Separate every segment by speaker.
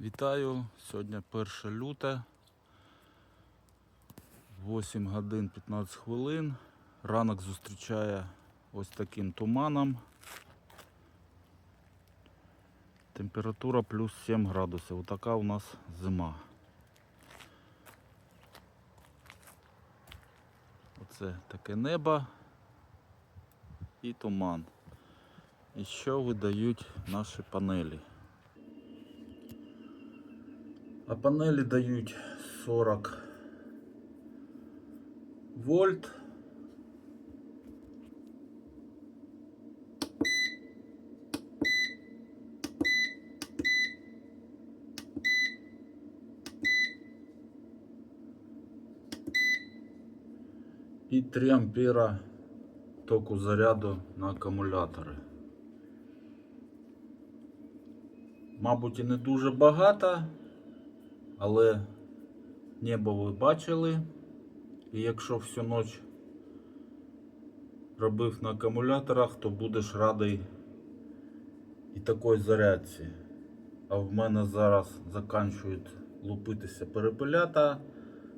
Speaker 1: Вітаю! Сьогодні 1 люте, 8 годин 15 хвилин. Ранок зустрічає ось таким туманом. Температура плюс 7 градусів. Отака у нас зима. Оце таке небо і туман. І що видають наші панелі? А панелі дають 40 вольт. І 3 ампера току заряду на акумулятори. Мабуть, і не дуже багато, але небо ви бачили. І якщо всю ніч робив на акумуляторах, то будеш радий і такої зарядці. А в мене зараз заканчують лупитися перепелята.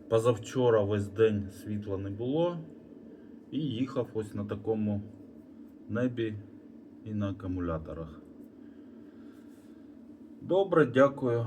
Speaker 1: Позавчора весь день світла не було. І їхав ось на такому небі і на акумуляторах. Добре, дякую.